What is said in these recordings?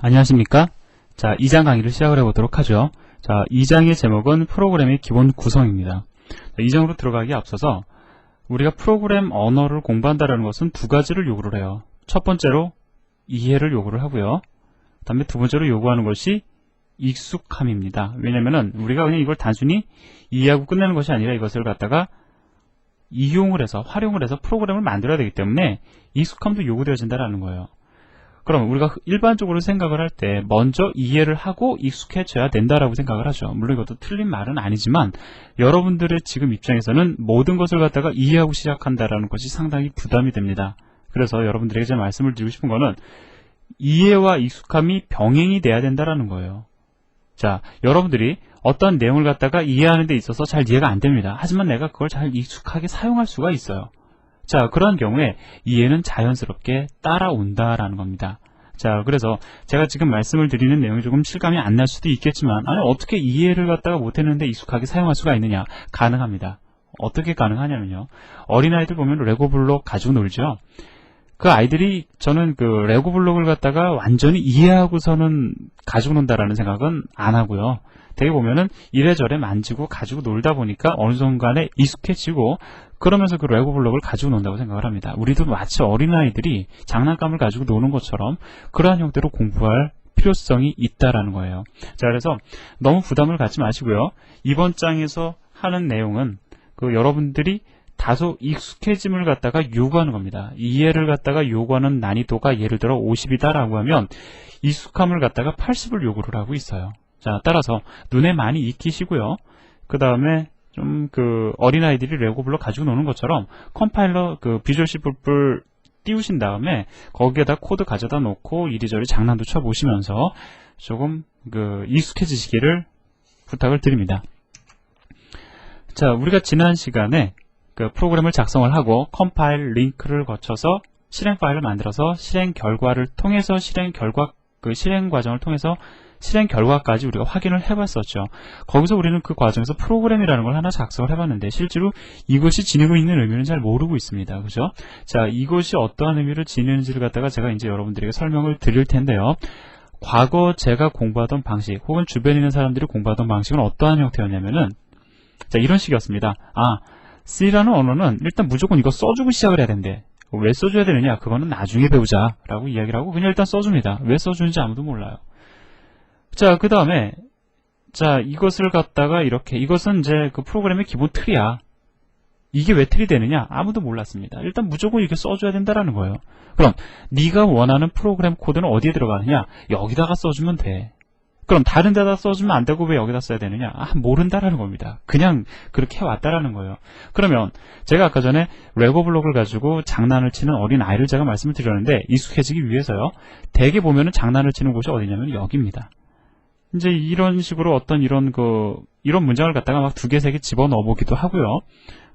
안녕하십니까? 자, 2장 강의를 시작을 해보도록 하죠. 자, 2장의 제목은 프로그램의 기본 구성입니다. 자, 2장으로 들어가기 앞서서 우리가 프로그램 언어를 공부한다는 것은 두 가지를 요구를 해요. 첫 번째로 이해를 요구를 하고요. 그 다음에 두 번째로 요구하는 것이 익숙함입니다. 왜냐면은 우리가 그냥 이걸 단순히 이해하고 끝내는 것이 아니라 이것을 갖다가 이용을 해서 활용을 해서 프로그램을 만들어야 되기 때문에 익숙함도 요구되어진다는 거예요. 그럼 우리가 일반적으로 생각을 할 때 먼저 이해를 하고 익숙해져야 된다라고 생각을 하죠. 물론 이것도 틀린 말은 아니지만 여러분들의 지금 입장에서는 모든 것을 갖다가 이해하고 시작한다라는 것이 상당히 부담이 됩니다. 그래서 여러분들에게 제가 말씀을 드리고 싶은 거는 이해와 익숙함이 병행이 돼야 된다라는 거예요. 자, 여러분들이 어떤 내용을 갖다가 이해하는 데 있어서 잘 이해가 안 됩니다. 하지만 내가 그걸 잘 익숙하게 사용할 수가 있어요. 자, 그러한 경우에 이해는 자연스럽게 따라온다라는 겁니다. 자, 그래서 제가 지금 말씀을 드리는 내용이 조금 실감이 안 날 수도 있겠지만, 아니, 어떻게 이해를 갖다가 못했는데 익숙하게 사용할 수가 있느냐? 가능합니다. 어떻게 가능하냐면요. 어린아이들 보면 레고블록 가지고 놀죠? 그 아이들이 저는 그 레고블록을 갖다가 완전히 이해하고서는 가지고 논다라는 생각은 안 하고요. 되게 보면은 이래저래 만지고 가지고 놀다 보니까 어느 순간에 익숙해지고 그러면서 그 레고 블록을 가지고 논다고 생각을 합니다. 우리도 마치 어린아이들이 장난감을 가지고 노는 것처럼 그러한 형태로 공부할 필요성이 있다라는 거예요. 자, 그래서 너무 부담을 갖지 마시고요. 이번 장에서 하는 내용은 그 여러분들이 다소 익숙해짐을 갖다가 요구하는 겁니다. 이해를 갖다가 요구하는 난이도가 예를 들어 50이다라고 하면 익숙함을 갖다가 80을 요구를 하고 있어요. 자, 따라서 눈에 많이 익히시고요. 그 다음에 좀 그 어린아이들이 레고블록 가지고 노는 것처럼 컴파일러 그 비주얼 C++ 띄우신 다음에 거기에다 코드 가져다 놓고 이리저리 장난도 쳐보시면서 조금 그 익숙해지시기를 부탁을 드립니다. 자, 우리가 지난 시간에 그 프로그램을 작성을 하고 컴파일 링크를 거쳐서 실행 파일을 만들어서 실행 결과를 통해서 실행 결과 그 실행 과정을 통해서 실행 결과까지 우리가 확인을 해봤었죠. 거기서 우리는 그 과정에서 프로그램이라는 걸 하나 작성을 해봤는데 실제로 이것이 지니고 있는 의미는 잘 모르고 있습니다. 그죠? 자, 이것이 어떠한 의미를 지니는지를 갖다가 제가 이제 여러분들에게 설명을 드릴 텐데요. 과거 제가 공부하던 방식 혹은 주변에 있는 사람들이 공부하던 방식은 어떠한 형태였냐면은 자, 이런 식이었습니다. 아, C라는 언어는 일단 무조건 이거 써주고 시작을 해야 된대. 왜 써줘야 되느냐? 그거는 나중에 배우자. 라고 이야기를 하고 그냥 일단 써줍니다. 왜 써주는지 아무도 몰라요. 자, 그 다음에, 자, 이것을 갖다가 이렇게, 이것은 이제 그 프로그램의 기본 틀이야. 이게 왜 틀이 되느냐? 아무도 몰랐습니다. 일단 무조건 이렇게 써줘야 된다라는 거예요. 그럼, 네가 원하는 프로그램 코드는 어디에 들어가느냐? 여기다가 써주면 돼. 그럼 다른 데다 써주면 안 되고 왜 여기다 써야 되느냐? 아, 모른다라는 겁니다. 그냥 그렇게 해왔다라는 거예요. 그러면 제가 아까 전에 레고 블록을 가지고 장난을 치는 어린 아이를 제가 말씀을 드렸는데 익숙해지기 위해서요. 대개 보면은 장난을 치는 곳이 어디냐면 여기입니다. 이제 이런 식으로 어떤 이런 그 이런 문장을 갖다가 막 두 개 세 개 집어 넣어 보기도 하고요.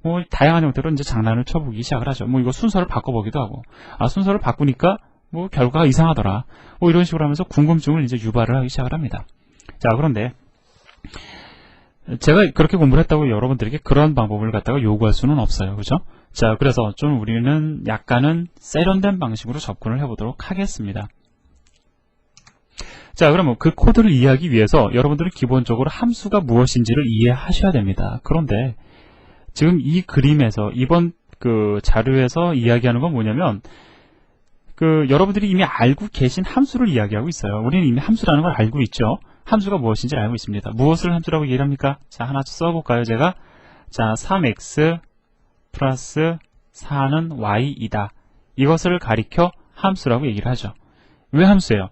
뭐 다양한 형태로 이제 장난을 쳐보기 시작을 하죠. 뭐 이거 순서를 바꿔보기도 하고 아 순서를 바꾸니까 뭐 결과가 이상하더라. 뭐 이런 식으로 하면서 궁금증을 이제 유발을 하기 시작을 합니다. 자 그런데 제가 그렇게 공부를 했다고 여러분들에게 그런 방법을 갖다가 요구할 수는 없어요. 그죠? 자 그래서 좀 우리는 약간은 세련된 방식으로 접근을 해보도록 하겠습니다. 자, 그러면 그 코드를 이해하기 위해서 여러분들은 기본적으로 함수가 무엇인지를 이해하셔야 됩니다. 그런데 지금 이 그림에서 이번 그 자료에서 이야기하는 건 뭐냐면 그 여러분들이 이미 알고 계신 함수를 이야기하고 있어요. 우리는 이미 함수라는 걸 알고 있죠. 함수가 무엇인지 알고 있습니다. 무엇을 함수라고 얘기를 합니까? 자, 하나 써볼까요, 제가? 자, 3x 플러스 4는 y이다. 이것을 가리켜 함수라고 얘기를 하죠. 왜 함수예요?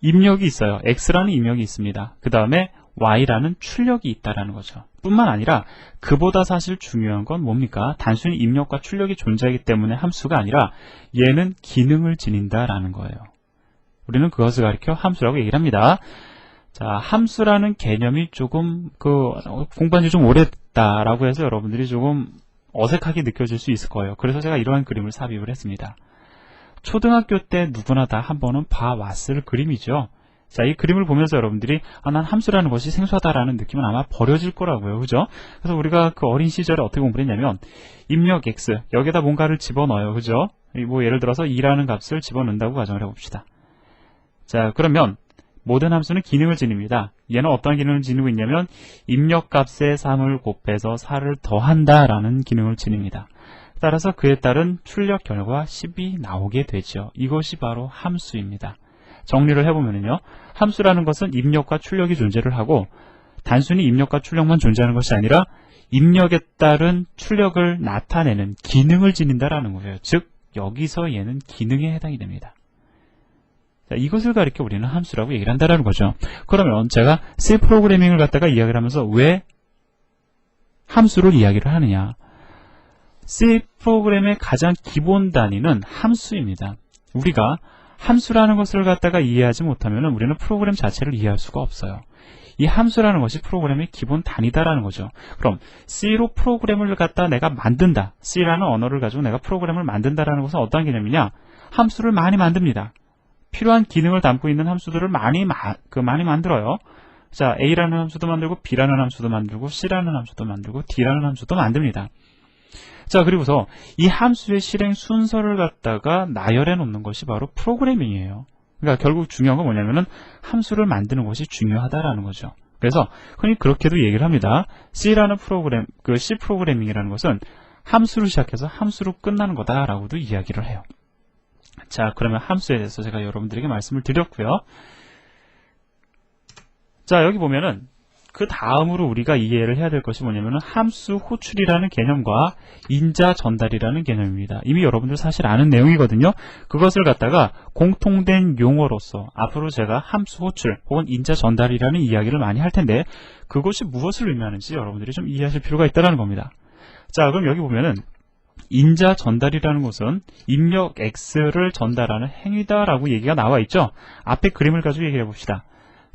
입력이 있어요. x라는 입력이 있습니다. 그 다음에 y라는 출력이 있다라는 거죠. 뿐만 아니라 그보다 사실 중요한 건 뭡니까? 단순히 입력과 출력이 존재하기 때문에 함수가 아니라 얘는 기능을 지닌다라는 거예요. 우리는 그것을 가리켜 함수라고 얘기를 합니다. 자, 함수라는 개념이 조금 그 공부한 지 좀 오래됐다라고 해서 여러분들이 조금 어색하게 느껴질 수 있을 거예요. 그래서 제가 이러한 그림을 삽입을 했습니다. 초등학교 때 누구나 다 한 번은 봐왔을 그림이죠. 자, 이 그림을 보면서 여러분들이 아, 난 함수라는 것이 생소하다라는 느낌은 아마 버려질 거라고요. 그죠? 그래서 우리가 그 어린 시절에 어떻게 공부를 했냐면 입력 x 여기다 뭔가를 집어넣어요. 그죠? 뭐 예를 들어서 2라는 값을 집어넣는다고 가정을 해 봅시다. 자, 그러면 모든 함수는 기능을 지닙니다. 얘는 어떤 기능을 지니고 있냐면 입력값에 3을 곱해서 4를 더한다라는 기능을 지닙니다. 따라서 그에 따른 출력 결과 10이 나오게 되죠. 이것이 바로 함수입니다. 정리를 해보면요. 함수라는 것은 입력과 출력이 존재를 하고 단순히 입력과 출력만 존재하는 것이 아니라 입력에 따른 출력을 나타내는 기능을 지닌다라는 거예요. 즉 여기서 얘는 기능에 해당이 됩니다. 자, 이것을 가리켜 우리는 함수라고 얘기를 한다라는 거죠. 그러면 제가 C 프로그래밍을 갖다가 이야기를 하면서 왜 함수를 이야기를 하느냐? C 프로그램의 가장 기본 단위는 함수입니다. 우리가 함수라는 것을 갖다가 이해하지 못하면 우리는 프로그램 자체를 이해할 수가 없어요. 이 함수라는 것이 프로그램의 기본 단위다라는 거죠. 그럼 C로 프로그램을 갖다 내가 만든다. C라는 언어를 가지고 내가 프로그램을 만든다라는 것은 어떤 개념이냐? 함수를 많이 만듭니다. 필요한 기능을 담고 있는 함수들을 많이 마, 그 많이 만들어요. 자, A라는 함수도 만들고 B라는 함수도 만들고 C라는 함수도 만들고 D라는 함수도 만듭니다. 자, 그리고서 이 함수의 실행 순서를 갖다가 나열해 놓는 것이 바로 프로그래밍이에요. 그러니까 결국 중요한 건 뭐냐면은 함수를 만드는 것이 중요하다라는 거죠. 그래서 흔히 그렇게도 얘기를 합니다. C라는 프로그램, 그 C 프로그래밍이라는 것은 함수로 시작해서 함수로 끝나는 거다라고도 이야기를 해요. 자, 그러면 함수에 대해서 제가 여러분들에게 말씀을 드렸고요. 자, 여기 보면은 그 다음으로 우리가 이해를 해야 될 것이 뭐냐면은 함수 호출이라는 개념과 인자 전달이라는 개념입니다. 이미 여러분들 사실 아는 내용이거든요. 그것을 갖다가 공통된 용어로서 앞으로 제가 함수 호출 혹은 인자 전달이라는 이야기를 많이 할 텐데 그것이 무엇을 의미하는지 여러분들이 좀 이해하실 필요가 있다는 겁니다. 자, 그럼 여기 보면은 인자 전달이라는 것은 입력 X를 전달하는 행위다라고 얘기가 나와 있죠. 앞에 그림을 가지고 얘기해 봅시다.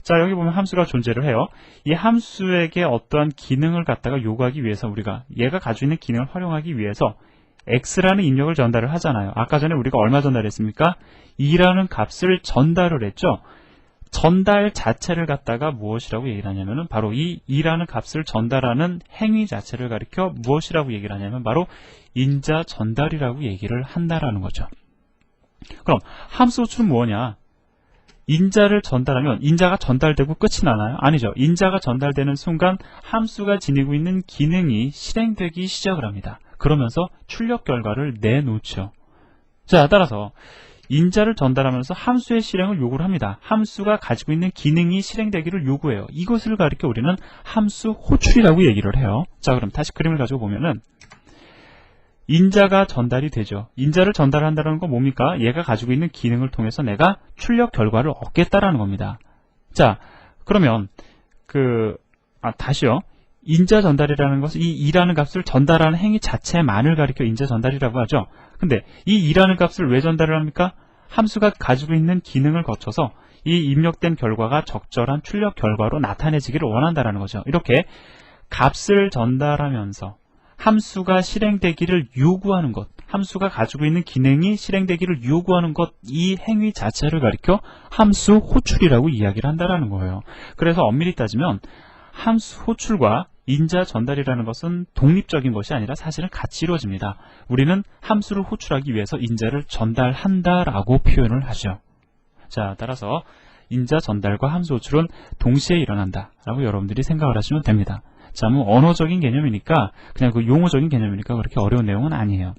자, 여기 보면 함수가 존재를 해요. 이 함수에게 어떠한 기능을 갖다가 요구하기 위해서 우리가 얘가 가지고 있는 기능을 활용하기 위해서 x라는 입력을 전달을 하잖아요. 아까 전에 우리가 얼마 전달했습니까? 2라는 값을 전달을 했죠. 전달 자체를 갖다가 무엇이라고 얘기를 하냐면은 바로 이 2라는 값을 전달하는 행위 자체를 가리켜 무엇이라고 얘기를 하냐면 바로 인자 전달이라고 얘기를 한다라는 거죠. 그럼 함수 호출은 뭐냐? 인자를 전달하면 인자가 전달되고 끝이 나나요? 아니죠. 인자가 전달되는 순간 함수가 지니고 있는 기능이 실행되기 시작을 합니다. 그러면서 출력 결과를 내놓죠. 자, 따라서 인자를 전달하면서 함수의 실행을 요구를 합니다. 함수가 가지고 있는 기능이 실행되기를 요구해요. 이것을 가리켜 우리는 함수 호출이라고 얘기를 해요. 자, 그럼 다시 그림을 가지고 보면은 인자가 전달이 되죠. 인자를 전달한다는 건 뭡니까? 얘가 가지고 있는 기능을 통해서 내가 출력 결과를 얻겠다라는 겁니다. 자, 그러면 그 아, 다시요. 인자 전달이라는 것은 이 2라는 값을 전달하는 행위 자체만을 가리켜 인자 전달이라고 하죠. 근데 이 2라는 값을 왜 전달을 합니까? 함수가 가지고 있는 기능을 거쳐서 이 입력된 결과가 적절한 출력 결과로 나타내지기를 원한다라는 거죠. 이렇게 값을 전달하면서 함수가 실행되기를 요구하는 것, 함수가 가지고 있는 기능이 실행되기를 요구하는 것, 이 행위 자체를 가리켜 함수 호출이라고 이야기를 한다라는 거예요. 그래서 엄밀히 따지면 함수 호출과 인자 전달이라는 것은 독립적인 것이 아니라 사실은 같이 이루어집니다. 우리는 함수를 호출하기 위해서 인자를 전달한다라고 표현을 하죠. 자, 따라서 인자 전달과 함수 호출은 동시에 일어난다라고 여러분들이 생각을 하시면 됩니다. 자, 뭐 언어적인 개념이니까 그냥 그 용어적인 개념이니까 그렇게 어려운 내용은 아니에요.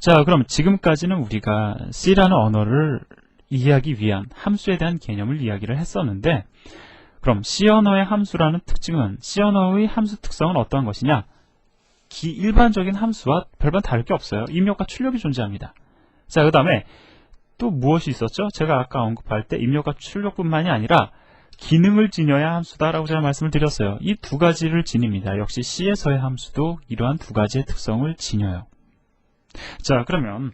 자, 그럼 지금까지는 우리가 C라는 언어를 이해하기 위한 함수에 대한 개념을 이야기를 했었는데 그럼 C 언어의 함수라는 특징은 C 언어의 함수 특성은 어떠한 것이냐? 기, 일반적인 함수와 별반 다를 게 없어요. 입력과 출력이 존재합니다. 자, 그 다음에 또 무엇이 있었죠? 제가 아까 언급할 때 입력과 출력뿐만이 아니라 기능을 지녀야 함수다라고 제가 말씀을 드렸어요. 이 두 가지를 지닙니다. 역시 C에서의 함수도 이러한 두 가지의 특성을 지녀요. 자, 그러면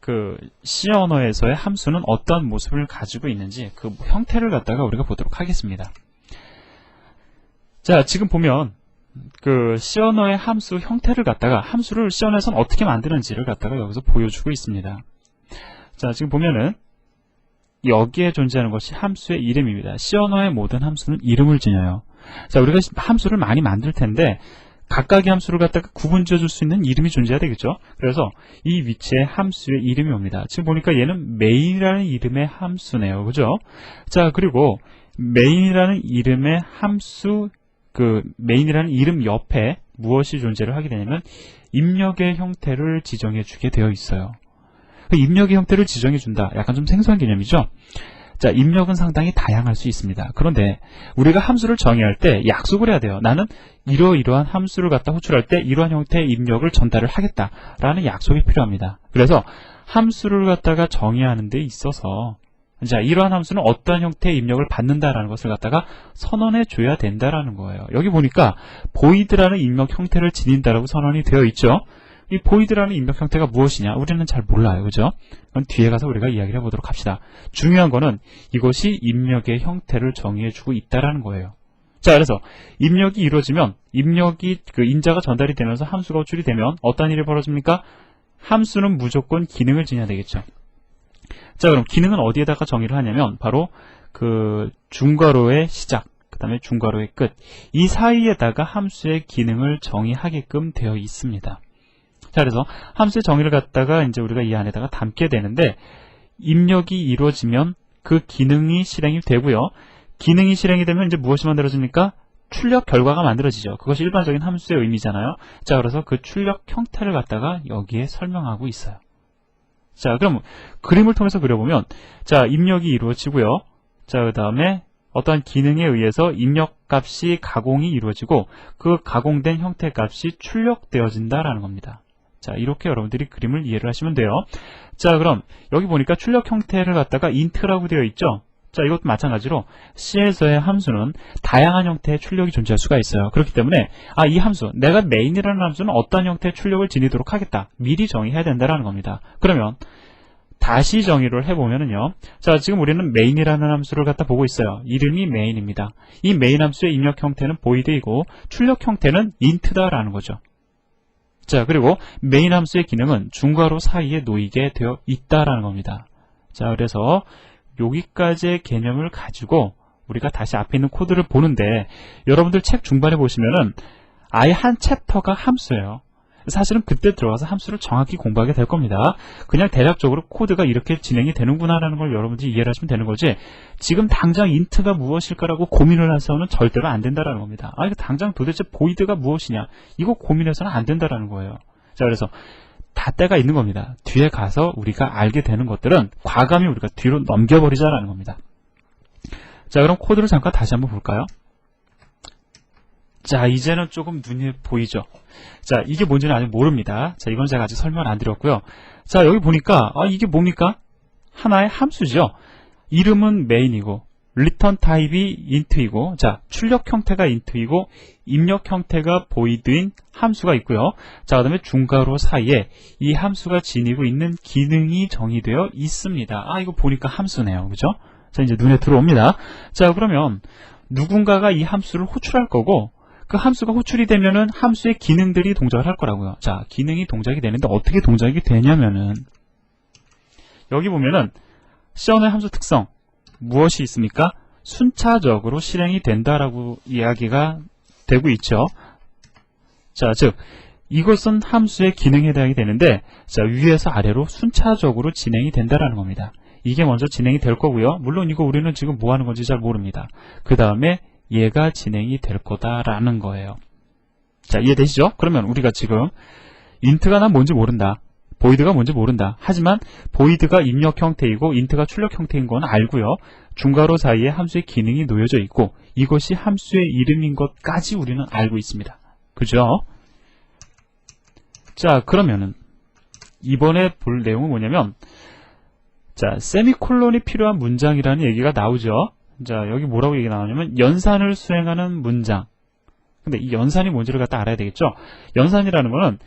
그 C 언어에서의 함수는 어떤 모습을 가지고 있는지 그 형태를 갖다가 우리가 보도록 하겠습니다. 자, 지금 보면 그 C 언어의 함수 형태를 갖다가 함수를 C 언어에서는 어떻게 만드는지를 갖다가 여기서 보여주고 있습니다. 자, 지금 보면은 여기에 존재하는 것이 함수의 이름입니다. C 언어의 모든 함수는 이름을 지녀요. 자, 우리가 함수를 많이 만들 텐데 각각의 함수를 갖다가 구분 지어줄 수 있는 이름이 존재해야 되겠죠. 그래서 이 위치에 함수의 이름이 옵니다. 지금 보니까 얘는 main이라는 이름의 함수네요. 그죠? 자, 그리고 main이라는 이름의 함수, 그 main이라는 이름 옆에 무엇이 존재를 하게 되냐면 입력의 형태를 지정해 주게 되어 있어요. 그 입력의 형태를 지정해 준다. 약간 좀 생소한 개념이죠. 자, 입력은 상당히 다양할 수 있습니다. 그런데 우리가 함수를 정의할 때 약속을 해야 돼요. 나는 이러이러한 함수를 갖다 호출할 때 이러한 형태의 입력을 전달을 하겠다라는 약속이 필요합니다. 그래서 함수를 갖다가 정의하는 데 있어서 자, 이러한 함수는 어떠한 형태의 입력을 받는다라는 것을 갖다가 선언해 줘야 된다라는 거예요. 여기 보니까 보이드라는 입력 형태를 지닌다라고 선언이 되어 있죠. 이 보이드라는 입력 형태가 무엇이냐? 우리는 잘 몰라요. 그죠? 그건 뒤에 가서 우리가 이야기를 해보도록 합시다. 중요한 거는 이것이 입력의 형태를 정의해주고 있다라는 거예요. 자, 그래서 입력이 이루어지면 입력이 그 인자가 전달이 되면서 함수가 호출이 되면 어떤 일이 벌어집니까? 함수는 무조건 기능을 지녀야 되겠죠. 자, 그럼 기능은 어디에다가 정의를 하냐면 바로 그 중괄호의 시작, 그 다음에 중괄호의 끝, 이 사이에다가 함수의 기능을 정의하게끔 되어 있습니다. 자, 그래서 함수의 정의를 갖다가 이제 우리가 이 안에다가 담게 되는데 입력이 이루어지면 그 기능이 실행이 되고요. 기능이 실행이 되면 이제 무엇이 만들어집니까? 출력 결과가 만들어지죠. 그것이 일반적인 함수의 의미잖아요. 자, 그래서 그 출력 형태를 갖다가 여기에 설명하고 있어요. 자, 그럼 그림을 통해서 그려보면 자, 입력이 이루어지고요. 자, 그 다음에 어떠한 기능에 의해서 입력 값이 가공이 이루어지고 그 가공된 형태 값이 출력되어진다라는 겁니다. 자, 이렇게 여러분들이 그림을 이해를 하시면 돼요. 자, 그럼 여기 보니까 출력 형태를 갖다가 int라고 되어 있죠. 자, 이것도 마찬가지로 C에서의 함수는 다양한 형태의 출력이 존재할 수가 있어요. 그렇기 때문에 아, 이 함수, 내가 main이라는 함수는 어떤 형태의 출력을 지니도록 하겠다. 미리 정의해야 된다는 겁니다. 그러면 다시 정의를 해보면은요. 자, 지금 우리는 main이라는 함수를 갖다 보고 있어요. 이름이 main입니다. 이 main 함수의 입력 형태는 void이고 출력 형태는 int다라는 거죠. 자, 그리고 main 함수의 기능은 중괄호 사이에 놓이게 되어 있다라는 겁니다. 자, 그래서 여기까지의 개념을 가지고 우리가 다시 앞에 있는 코드를 보는데 여러분들 책 중반에 보시면은 아예 한 챕터가 함수예요. 사실은 그때 들어가서 함수를 정확히 공부하게 될 겁니다. 그냥 대략적으로 코드가 이렇게 진행이 되는구나라는 걸 여러분들이 이해를 하시면 되는 거지 지금 당장 인트가 무엇일까라고 고민을 해서는 절대로 안 된다라는 겁니다. 아, 이거 당장 도대체 보이드가 무엇이냐 이거 고민해서는 안 된다라는 거예요. 자, 그래서 다 때가 있는 겁니다. 뒤에 가서 우리가 알게 되는 것들은 과감히 우리가 뒤로 넘겨버리자라는 겁니다. 자, 그럼 코드를 잠깐 다시 한번 볼까요? 자, 이제는 조금 눈에 보이죠? 자, 이게 뭔지는 아직 모릅니다. 자, 이건 제가 아직 설명 안 드렸고요. 자, 여기 보니까, 아, 이게 뭡니까? 하나의 함수죠? 이름은 main이고, return 타입이 int이고, 자, 출력 형태가 int이고, 입력 형태가 void인 함수가 있고요. 자, 그 다음에 중괄호 사이에 이 함수가 지니고 있는 기능이 정의되어 있습니다. 아, 이거 보니까 함수네요. 그죠? 자, 이제 눈에 들어옵니다. 자, 그러면 누군가가 이 함수를 호출할 거고, 그 함수가 호출이 되면은 함수의 기능들이 동작을 할 거라고요. 자, 기능이 동작이 되는데 어떻게 동작이 되냐면은 여기 보면은 시연의 함수 특성 무엇이 있습니까? 순차적으로 실행이 된다라고 이야기가 되고 있죠. 자, 즉 이것은 함수의 기능에 해당이 되는데 자, 위에서 아래로 순차적으로 진행이 된다라는 겁니다. 이게 먼저 진행이 될 거고요. 물론 이거 우리는 지금 뭐 하는 건지 잘 모릅니다. 그 다음에 얘가 진행이 될 거다라는 거예요. 자, 이해되시죠? 그러면 우리가 지금 int가 난 뭔지 모른다. 보이드가 뭔지 모른다. 하지만 보이드가 입력 형태이고 int가 출력 형태인 건 알고요. 중괄호 사이에 함수의 기능이 놓여져 있고 이것이 함수의 이름인 것까지 우리는 알고 있습니다. 그죠? 자, 그러면은 이번에 볼 내용은 뭐냐면 자, 세미콜론이 필요한 문장이라는 얘기가 나오죠. 자, 여기 뭐라고 얘기 나오냐면 연산을 수행하는 문장. 근데 이 연산이 뭔지를 갖다 알아야 되겠죠? 연산이라는 거는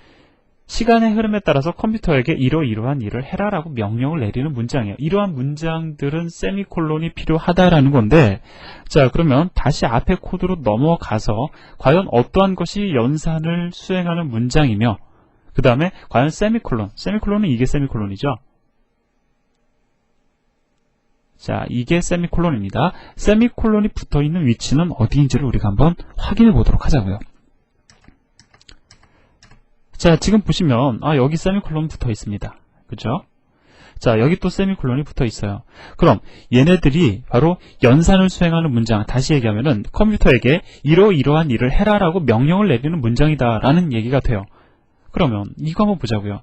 시간의 흐름에 따라서 컴퓨터에게 이러이러한 일을 해라라고 명령을 내리는 문장이에요. 이러한 문장들은 세미콜론이 필요하다라는 건데 자, 그러면 다시 앞에 코드로 넘어가서 과연 어떠한 것이 연산을 수행하는 문장이며 그 다음에 과연 세미콜론, 세미콜론은 이게 세미콜론이죠. 자, 이게 세미콜론입니다. 세미콜론이 붙어 있는 위치는 어디인지를 우리가 한번 확인해 보도록 하자고요. 자, 지금 보시면 아, 여기 세미콜론 붙어 있습니다. 그죠? 자, 여기 또 세미콜론이 붙어 있어요. 그럼 얘네들이 바로 연산을 수행하는 문장, 다시 얘기하면은 컴퓨터에게 이러이러한 일을 해라라고 명령을 내리는 문장이다라는 얘기가 돼요. 그러면 이거 한번 보자고요.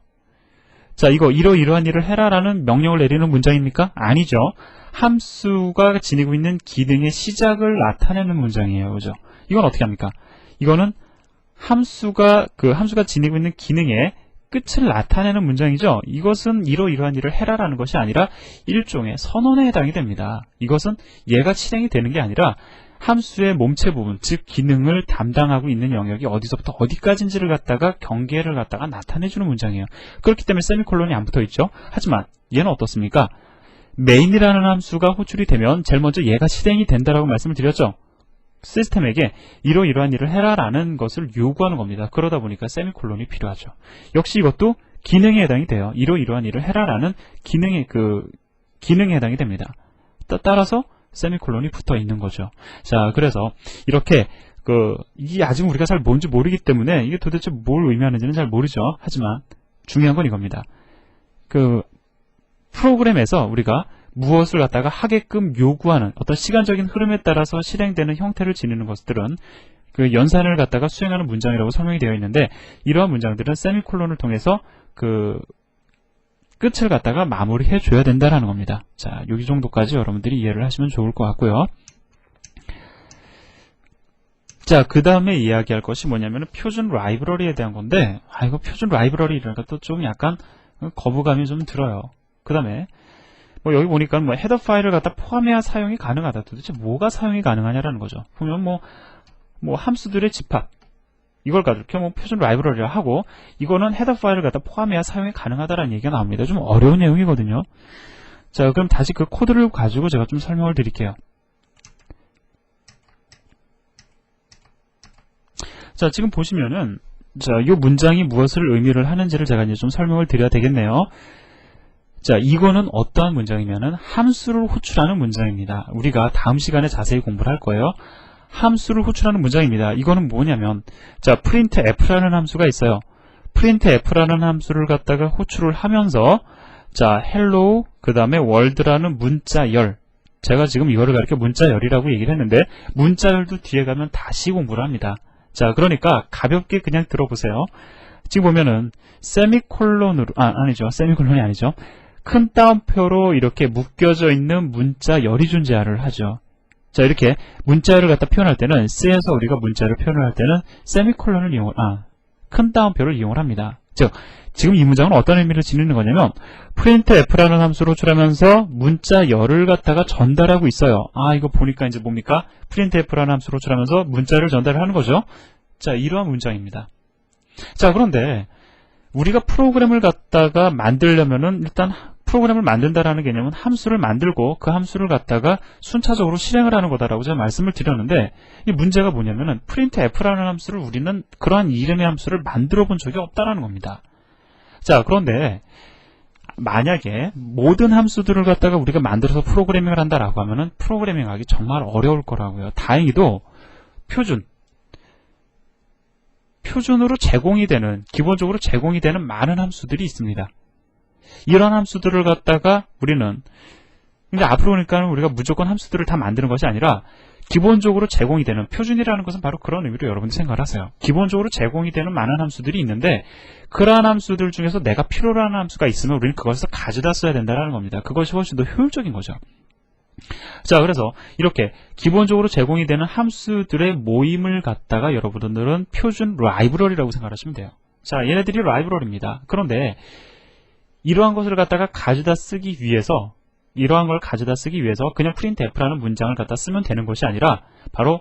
자, 이거 이러이러한 일을 해라라는 명령을 내리는 문장입니까? 아니죠. 함수가 지니고 있는 기능의 시작을 나타내는 문장이에요. 그죠? 이건 어떻게 합니까? 이거는 함수가 그 함수가 지니고 있는 기능의 끝을 나타내는 문장이죠. 이것은 이러이러한 일을 해라라는 것이 아니라 일종의 선언에 해당이 됩니다. 이것은 얘가 실행이 되는 게 아니라 함수의 몸체 부분, 즉 기능을 담당하고 있는 영역이 어디서부터 어디까지인지를 갖다가 경계를 갖다가 나타내주는 문장이에요. 그렇기 때문에 세미콜론이 안 붙어 있죠. 하지만 얘는 어떻습니까? 메인이라는 함수가 호출이 되면 제일 먼저 얘가 실행이 된다라고 말씀을 드렸죠. 시스템에게 이러이러한 일을 해라라는 것을 요구하는 겁니다. 그러다 보니까 세미콜론이 필요하죠. 역시 이것도 기능에 해당이 돼요. 이러이러한 일을 해라라는 기능의 그 기능에 해당이 됩니다. 따- 따라서 세미콜론이 붙어 있는 거죠. 자, 그래서 이렇게 그 이게 아직 우리가 잘 뭔지 모르기 때문에 이게 도대체 뭘 의미하는지는 잘 모르죠. 하지만 중요한 건 이겁니다. 그 프로그램에서 우리가 무엇을 갖다가 하게끔 요구하는 어떤 시간적인 흐름에 따라서 실행되는 형태를 지니는 것들은 그 연산을 갖다가 수행하는 문장이라고 설명이 되어 있는데 이러한 문장들은 세미콜론을 통해서 그 끝을 갖다가 마무리해 줘야 된다라는 겁니다. 자, 여기 정도까지 여러분들이 이해를 하시면 좋을 것 같고요. 자, 그 다음에 이야기할 것이 뭐냐면 표준 라이브러리에 대한 건데, 아, 이거 표준 라이브러리라니까 또 좀 약간 거부감이 좀 들어요. 그 다음에, 뭐 여기 보니까 뭐 헤더 파일을 갖다 포함해야 사용이 가능하다. 도대체 뭐가 사용이 가능하냐라는 거죠. 보면 뭐, 뭐 함수들의 집합. 이걸 가지고 이렇게 뭐 표준 라이브러리를 하고, 이거는 헤더 파일을 갖다 포함해야 사용이 가능하다라는 얘기가 나옵니다. 좀 어려운 내용이거든요. 자, 그럼 다시 그 코드를 가지고 제가 좀 설명을 드릴게요. 자, 지금 보시면은, 자, 이 문장이 무엇을 의미를 하는지를 제가 이제 좀 설명을 드려야 되겠네요. 자, 이거는 어떠한 문장이냐면 함수를 호출하는 문장입니다. 우리가 다음 시간에 자세히 공부를 할 거예요. 함수를 호출하는 문장입니다. 이거는 뭐냐면, 자, printf라는 함수가 있어요. printf라는 함수를 갖다가 호출을 하면서, 자, hello, 그 다음에 world라는 문자열. 제가 지금 이거를 가리켜 문자열이라고 얘기를 했는데, 문자열도 뒤에 가면 다시 공부를 합니다. 자, 그러니까 가볍게 그냥 들어보세요. 지금 보면은 세미콜론으로 아 아니죠. 세미콜론이 아니죠. 큰 따옴표로 이렇게 묶여져 있는 문자열이 존재를 하죠. 자, 이렇게 문자열을 갖다 표현할 때는 C에서 우리가 문자를 표현을 할 때는 세미콜론을 이용 아, 큰 따옴표를 이용을 합니다. 즉, 지금 이 문장은 어떤 의미를 지니는 거냐면 printf라는 함수를 호출하면서 문자 열을 갖다가 전달하고 있어요. 아, 이거 보니까 이제 뭡니까? printf라는 함수를 호출하면서 문자를 전달하는 거죠. 자, 이러한 문장입니다. 자, 그런데 우리가 프로그램을 갖다가 만들려면은 일단 프로그램을 만든다라는 개념은 함수를 만들고 그 함수를 갖다가 순차적으로 실행을 하는 거다라고 제가 말씀을 드렸는데 이 문제가 뭐냐면은 printf라는 함수를 우리는 그러한 이름의 함수를 만들어 본 적이 없다라는 겁니다. 자, 그런데 만약에 모든 함수들을 갖다가 우리가 만들어서 프로그래밍을 한다라고 하면은 프로그래밍 하기 정말 어려울 거라고요. 다행히도 표준 표준으로 제공이 되는 기본적으로 제공이 되는 많은 함수들이 있습니다. 이런 함수들을 갖다가 우리는 근데 앞으로 그러니까 우리가 무조건 함수들을 다 만드는 것이 아니라 기본적으로 제공이 되는 표준이라는 것은 바로 그런 의미로 여러분들 생각을 하세요. 기본적으로 제공이 되는 많은 함수들이 있는데 그러한 함수들 중에서 내가 필요로 하는 함수가 있으면 우리는 그것을 가져다 써야 된다는 겁니다. 그것이 훨씬 더 효율적인 거죠. 자, 그래서 이렇게 기본적으로 제공이 되는 함수들의 모임을 갖다가 여러분들은 표준 라이브러리라고 생각하시면 돼요. 자, 얘네들이 라이브러리입니다. 그런데 이러한 것을 갖다가 가져다 쓰기 위해서 이러한 걸 가져다 쓰기 위해서 그냥 printf라는 문장을 갖다 쓰면 되는 것이 아니라 바로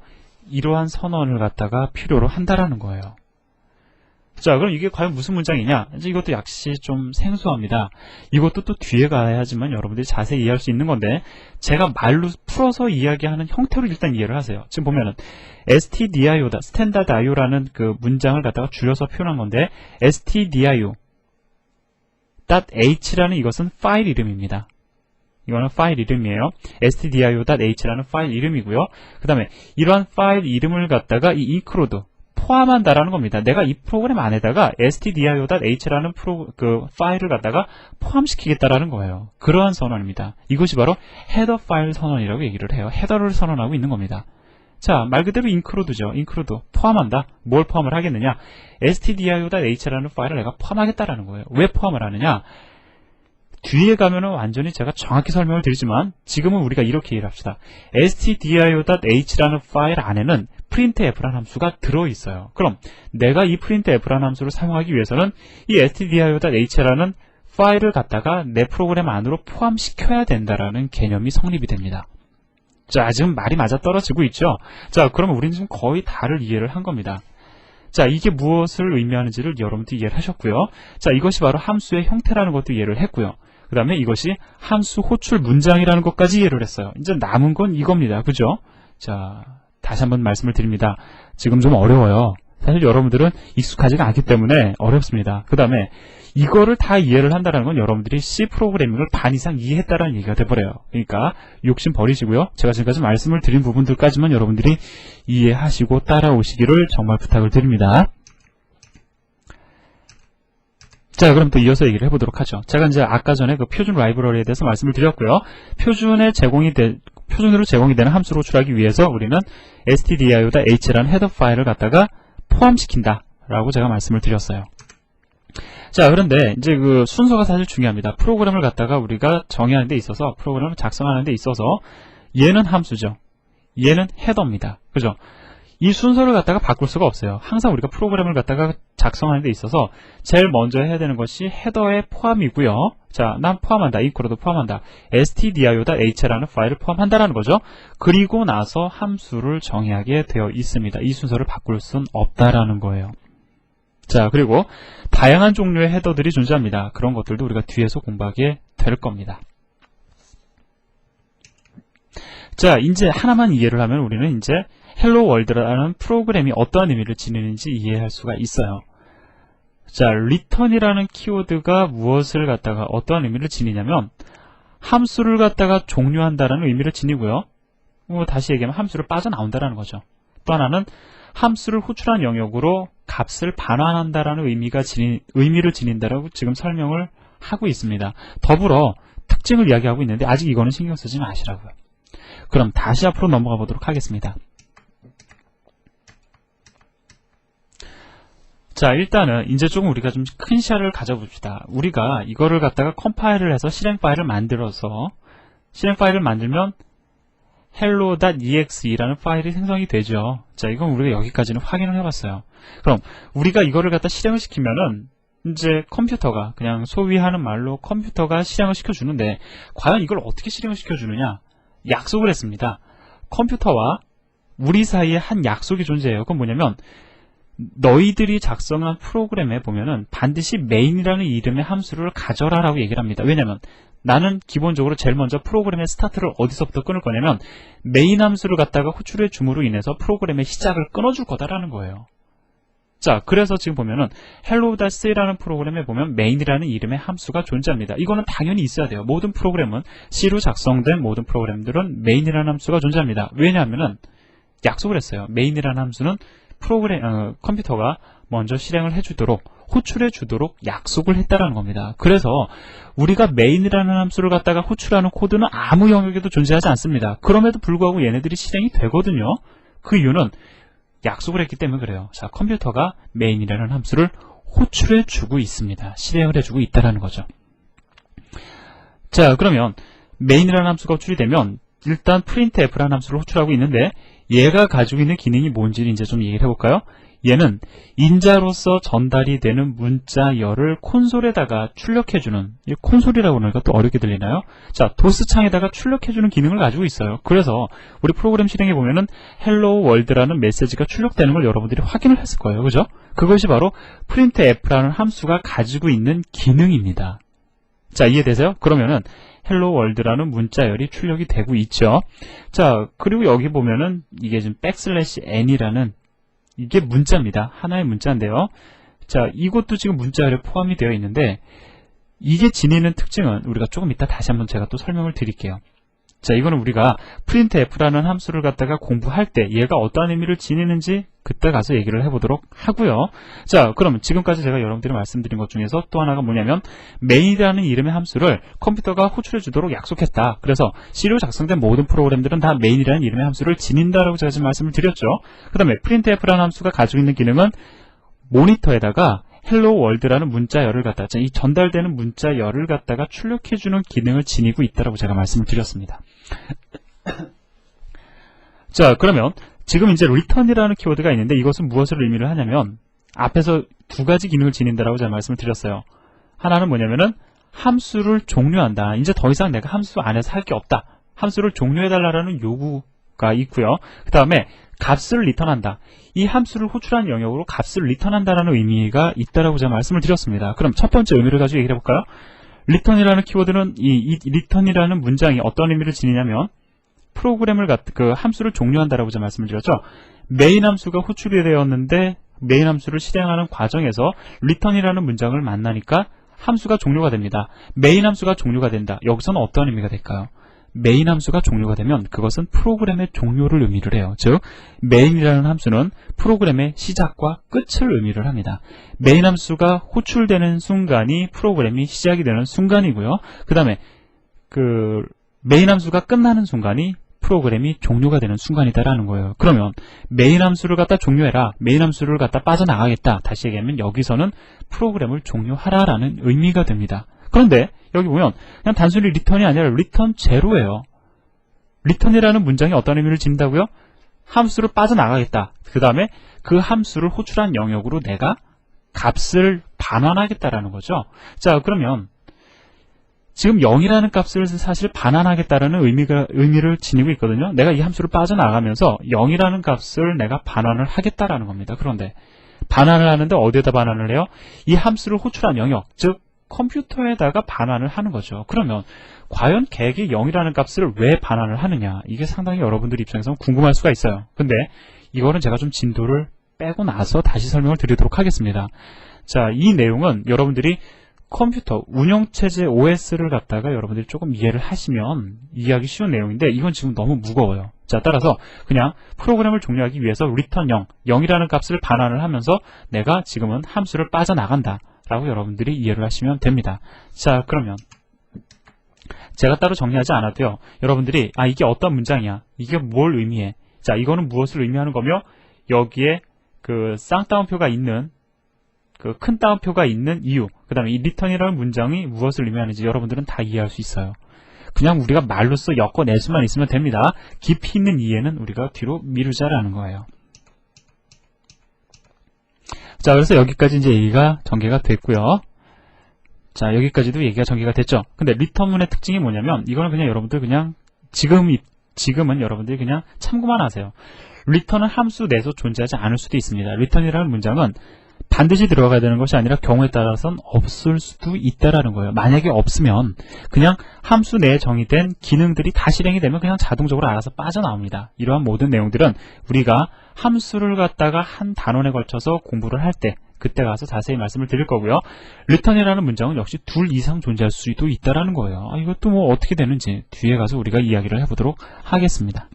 이러한 선언을 갖다가 필요로 한다라는 거예요. 자, 그럼 이게 과연 무슨 문장이냐? 이제 이것도 역시 좀 생소합니다. 이것도 또 뒤에 가야지만 여러분들이 자세히 이해할 수 있는 건데, 제가 말로 풀어서 이야기하는 형태로 일단 이해를 하세요. 지금 보면은, stdio다, standard io라는 그 문장을 갖다가 줄여서 표현한 건데, stdio, .h라는 이것은 파일 이름입니다. 이거는 파일 이름이에요. stdio.h라는 파일 이름이고요. 그 다음에 이러한 파일 이름을 갖다가 이 include, 포함한다라는 겁니다. 내가 이 프로그램 안에다가 stdio.h라는 프로, 그 파일을 갖다가 포함시키겠다라는 거예요. 그러한 선언입니다. 이것이 바로 헤더 파일 선언이라고 얘기를 해요. 헤더를 선언하고 있는 겁니다. 자, 말 그대로 인크루드죠. 인크루드. 포함한다. 뭘 포함을 하겠느냐? stdio.h라는 파일을 내가 포함하겠다라는 거예요. 왜 포함을 하느냐? 뒤에 가면은 완전히 제가 정확히 설명을 드리지만 지금은 우리가 이렇게 이해를 합시다. stdio.h라는 파일 안에는 printf라는 함수가 들어있어요. 그럼 내가 이 printf라는 함수를 사용하기 위해서는 이 stdio.h라는 파일을 갖다가 내 프로그램 안으로 포함시켜야 된다라는 개념이 성립이 됩니다. 자, 지금 말이 맞아 떨어지고 있죠? 자, 그러면 우리는 지금 거의 다를 이해를 한 겁니다. 자, 이게 무엇을 의미하는지를 여러분도 이해를 하셨고요. 자, 이것이 바로 함수의 형태라는 것도 이해를 했고요. 그 다음에 이것이 함수 호출 문장이라는 것까지 이해를 했어요. 이제 남은 건 이겁니다. 그죠? 자, 다시 한번 말씀을 드립니다. 지금 좀 어려워요. 사실 여러분들은 익숙하지가 않기 때문에 어렵습니다. 그 다음에 이거를 다 이해를 한다는 건 여러분들이 C 프로그래밍을 반 이상 이해했다는 얘기가 돼버려요. 그러니까 욕심 버리시고요. 제가 지금까지 말씀을 드린 부분들까지만 여러분들이 이해하시고 따라오시기를 정말 부탁을 드립니다. 자, 그럼 또 이어서 얘기를 해보도록 하죠. 제가 이제 아까 전에 그 표준 라이브러리에 대해서 말씀을 드렸고요. 표준에 제공이 되, 표준으로 제공이 되는 함수를 호출하기 위해서 우리는 stdio.h라는 헤더 파일을 갖다가 포함시킨다. 라고 제가 말씀을 드렸어요. 자, 그런데 이제 그 순서가 사실 중요합니다. 프로그램을 갖다가 우리가 정의하는 데 있어서, 프로그램을 작성하는 데 있어서 얘는 함수죠. 얘는 헤더입니다. 그죠? 이 순서를 갖다가 바꿀 수가 없어요. 항상 우리가 프로그램을 갖다가 작성하는 데 있어서 제일 먼저 해야 되는 것이 헤더의 포함이고요. 자, 난 포함한다. 이코로도 포함한다. stdio.h라는 파일을 포함한다라는 거죠. 그리고 나서 함수를 정의하게 되어 있습니다. 이 순서를 바꿀 순 없다라는 거예요. 자, 그리고 다양한 종류의 헤더들이 존재합니다. 그런 것들도 우리가 뒤에서 공부하게 될 겁니다. 자, 이제 하나만 이해를 하면 우리는 이제 헬로 월드라는 프로그램이 어떠한 의미를 지니는지 이해할 수가 있어요. 자, return이라는 키워드가 무엇을 갖다가 어떠한 의미를 지니냐면 함수를 갖다가 종료한다라는 의미를 지니고요. 뭐 다시 얘기하면 함수를 빠져나온다라는 거죠. 또 하나는 함수를 호출한 영역으로 값을 반환한다라는 의미가 지닌, 의미를 지닌다라고 지금 설명을 하고 있습니다. 더불어 특징을 이야기하고 있는데 아직 이거는 신경 쓰지 마시라고요. 그럼 다시 앞으로 넘어가 보도록 하겠습니다. 자, 일단은 이제 조금 우리가 좀 큰 시야를 가져봅시다. 우리가 이거를 갖다가 컴파일을 해서 실행 파일을 만들어서 실행 파일을 만들면 hello.exe라는 파일이 생성이 되죠. 자, 이건 우리가 여기까지는 확인을 해봤어요. 그럼 우리가 이거를 갖다 실행을 시키면은 이제 컴퓨터가 그냥 소위 하는 말로 컴퓨터가 실행을 시켜주는데 과연 이걸 어떻게 실행을 시켜주느냐? 약속을 했습니다. 컴퓨터와 우리 사이에 한 약속이 존재해요. 그건 뭐냐면 너희들이 작성한 프로그램에 보면은 반드시 main이라는 이름의 함수를 가져라라고 얘기를 합니다. 왜냐면 나는 기본적으로 제일 먼저 프로그램의 스타트를 어디서부터 끊을 거냐면 메인 함수를 갖다가 호출해 줌으로 인해서 프로그램의 시작을 끊어줄 거다라는 거예요. 자, 그래서 지금 보면은 hello.c라는 프로그램에 보면 main이라는 이름의 함수가 존재합니다. 이거는 당연히 있어야 돼요. 모든 프로그램은 C로 작성된 모든 프로그램들은 main이라는 함수가 존재합니다. 왜냐하면은 약속을 했어요. main이라는 함수는 프로그램 어, 컴퓨터가 먼저 실행을 해주도록 호출해 주도록 약속을 했다라는 겁니다. 그래서 우리가 main이라는 함수를 갖다가 호출하는 코드는 아무 영역에도 존재하지 않습니다. 그럼에도 불구하고 얘네들이 실행이 되거든요. 그 이유는 약속을 했기 때문에 그래요. 자, 컴퓨터가 main이라는 함수를 호출해 주고 있습니다. 실행을 해 주고 있다라는 거죠. 자, 그러면 main이라는 함수가 호출이 되면 일단 printf라는 함수를 호출하고 있는데 얘가 가지고 있는 기능이 뭔지를 이제 좀 얘기를 해볼까요? 얘는 인자로서 전달이 되는 문자열을 콘솔에다가 출력해주는 이 콘솔이라고 그러니까 또 어렵게 들리나요? 자 도스 창에다가 출력해주는 기능을 가지고 있어요. 그래서 우리 프로그램 실행해 보면은 헬로 월드라는 메시지가 출력되는 걸 여러분들이 확인을 했을 거예요. 그죠? 그것이 바로 printf라는 함수가 가지고 있는 기능입니다. 자 이해되세요? 그러면은 헬로 월드라는 문자열이 출력이 되고 있죠. 자, 그리고 여기 보면은 이게 지금 백슬래시 n이라는 이게 문자입니다. 하나의 문자인데요. 자, 이것도 지금 문자열에 포함이 되어 있는데 이게 지니는 특징은 우리가 조금 이따 다시 한번 제가 또 설명을 드릴게요. 자, 이거는 우리가 printf라는 함수를 갖다가 공부할 때 얘가 어떠한 의미를 지니는지 그때 가서 얘기를 해보도록 하고요. 자, 그러면 지금까지 제가 여러분들이 말씀드린 것 중에서 또 하나가 뭐냐면 메인이라는 이름의 함수를 컴퓨터가 호출해 주도록 약속했다. 그래서 C로 작성된 모든 프로그램들은 다 메인이라는 이름의 함수를 지닌다라고 제가 지금 말씀을 드렸죠. 그 다음에 printf라는 함수가 가지고 있는 기능은 모니터에다가 헬로 월드라는 문자열을 갖다가 이 전달되는 문자열을 갖다가 출력해주는 기능을 지니고 있다라고 제가 말씀을 드렸습니다. 자, 그러면 지금 이제 return이라는 키워드가 있는데 이것은 무엇을 의미를 하냐면 앞에서 두 가지 기능을 지닌다라고 제가 말씀을 드렸어요. 하나는 뭐냐면은 함수를 종료한다. 이제 더 이상 내가 함수 안에서 할 게 없다. 함수를 종료해달라는 요구가 있고요. 그 다음에 값을 리턴한다. 이 함수를 호출한 영역으로 값을 리턴한다라는 의미가 있다라고 제가 말씀을 드렸습니다. 그럼 첫 번째 의미를 가지고 얘기해 볼까요? 리턴이라는 키워드는 이, 이 리턴이라는 문장이 어떤 의미를 지니냐면 프로그램을 갖, 그 함수를 종료한다라고 제가 말씀을 드렸죠. 메인 함수가 호출이 되었는데 메인 함수를 실행하는 과정에서 return이라는 문장을 만나니까 함수가 종료가 됩니다. 메인 함수가 종료가 된다. 여기서는 어떤 의미가 될까요? 메인 함수가 종료가 되면 그것은 프로그램의 종료를 의미를 해요. 즉, 메인이라는 함수는 프로그램의 시작과 끝을 의미를 합니다. 메인 함수가 호출되는 순간이 프로그램이 시작이 되는 순간이고요. 그 다음에 그 메인 함수가 끝나는 순간이 프로그램이 종료가 되는 순간이다라는 거예요. 그러면 메인 함수를 갖다 종료해라. 메인 함수를 갖다 빠져나가겠다. 다시 얘기하면 여기서는 프로그램을 종료하라라는 의미가 됩니다. 그런데 여기 보면 그냥 단순히 리턴이 아니라 리턴 제로예요. 리턴이라는 문장이 어떤 의미를 지닌다고요? 함수를 빠져나가겠다. 그 다음에 그 함수를 호출한 영역으로 내가 값을 반환하겠다라는 거죠. 자, 그러면 지금 0이라는 값을 사실 반환하겠다라는 의미가, 의미를 지니고 있거든요. 내가 이 함수를 빠져나가면서 0이라는 값을 내가 반환을 하겠다라는 겁니다. 그런데 반환을 하는데 어디에다 반환을 해요? 이 함수를 호출한 영역, 즉 컴퓨터에다가 반환을 하는 거죠. 그러면 과연 계획이 0이라는 값을 왜 반환을 하느냐? 이게 상당히 여러분들 입장에서 궁금할 수가 있어요. 근데 이거는 제가 좀 진도를 빼고 나서 다시 설명을 드리도록 하겠습니다. 자, 이 내용은 여러분들이 컴퓨터 운영체제 OS를 갖다가 여러분들이 조금 이해를 하시면 이해하기 쉬운 내용인데 이건 지금 너무 무거워요. 자, 따라서 그냥 프로그램을 종료하기 위해서 return 0, 0이라는 값을 반환을 하면서 내가 지금은 함수를 빠져나간다. 라고 여러분들이 이해를 하시면 됩니다. 자, 그러면 제가 따로 정리하지 않아도요. 여러분들이 아 이게 어떤 문장이야? 이게 뭘 의미해? 자, 이거는 무엇을 의미하는 거며 여기에 그 쌍따옴표가 있는 그 큰 따옴표가 있는 이유, 그 다음에 이 return이라는 문장이 무엇을 의미하는지 여러분들은 다 이해할 수 있어요. 그냥 우리가 말로써 엮어낼 수만 있으면 됩니다. 깊이 있는 이해는 우리가 뒤로 미루자라는 거예요. 자, 그래서 여기까지 이제 얘기가 전개가 됐고요. 자, 여기까지도 얘기가 전개가 됐죠. 근데 리턴문의 특징이 뭐냐면 이거는 그냥 여러분들 그냥 지금 이- 지금은 여러분들이 그냥 참고만 하세요. 리턴은 함수 내에서 존재하지 않을 수도 있습니다. 리턴이라는 문장은 반드시 들어가야 되는 것이 아니라 경우에 따라서는 없을 수도 있다라는 거예요. 만약에 없으면 그냥 함수 내에 정의된 기능들이 다 실행이 되면 그냥 자동적으로 알아서 빠져나옵니다. 이러한 모든 내용들은 우리가 함수를 갖다가 한 단원에 걸쳐서 공부를 할 때 그때 가서 자세히 말씀을 드릴 거고요. return이라는 문장은 역시 둘 이상 존재할 수도 있다라는 거예요. 아, 이것도 뭐 어떻게 되는지 뒤에 가서 우리가 이야기를 해보도록 하겠습니다.